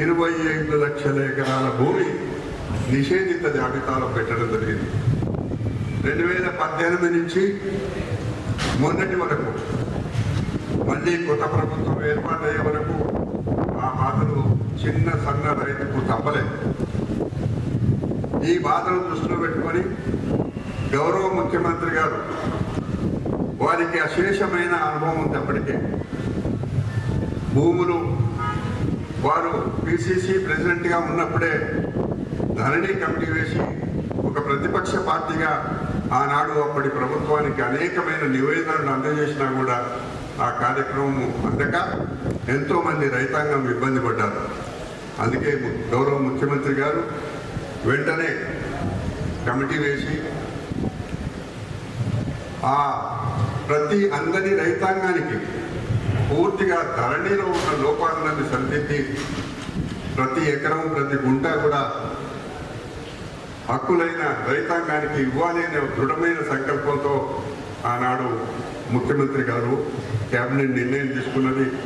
ఇరవై ఐదు లక్షల ఎకరాల భూమి నిషేధిత జాబితాలో పెట్టడం జరిగింది. రెండు వేల పద్దెనిమిది నుంచి మొన్నటి వరకు మళ్ళీ కొత్త ప్రభుత్వం ఏర్పాటయ్యే వరకు ఆ బాధలు చిన్న సన్న రైతుకు తప్పలేదు. ఈ బాధను దృష్టిలో పెట్టుకొని గౌరవ ముఖ్యమంత్రి గారు వారికి అశేషమైన అనుభవం ఉంది అప్పటికే భూములు వారు పిసిసి ప్రెసిడెంట్గా ఉన్నప్పుడే ధరణి కమిటీ వేసి ఒక ప్రతిపక్ష పార్టీగా ఆనాడు అప్పటి ప్రభుత్వానికి అనేకమైన నివేదనలు అందజేసినా కూడా ఆ కార్యక్రమం అందక ఎంతోమంది రైతాంగం ఇబ్బంది పడ్డారు. అందుకే గౌరవ ముఖ్యమంత్రి గారు వెంటనే కమిటీ వేసి ఆ ప్రతి అందని రైతాంగానికి పూర్తిగా ధరణిలో ఉన్న లోపాలను సరిదిద్ది ప్రతి ఎకరం ప్రతి గుంట కూడా హక్కులైన రైతాంగానికి ఇవ్వాలి అనే దృఢమైన సంకల్పంతో ఆనాడు ముఖ్యమంత్రి గారు క్యాబినెట్ నిర్ణయం తీసుకున్నది.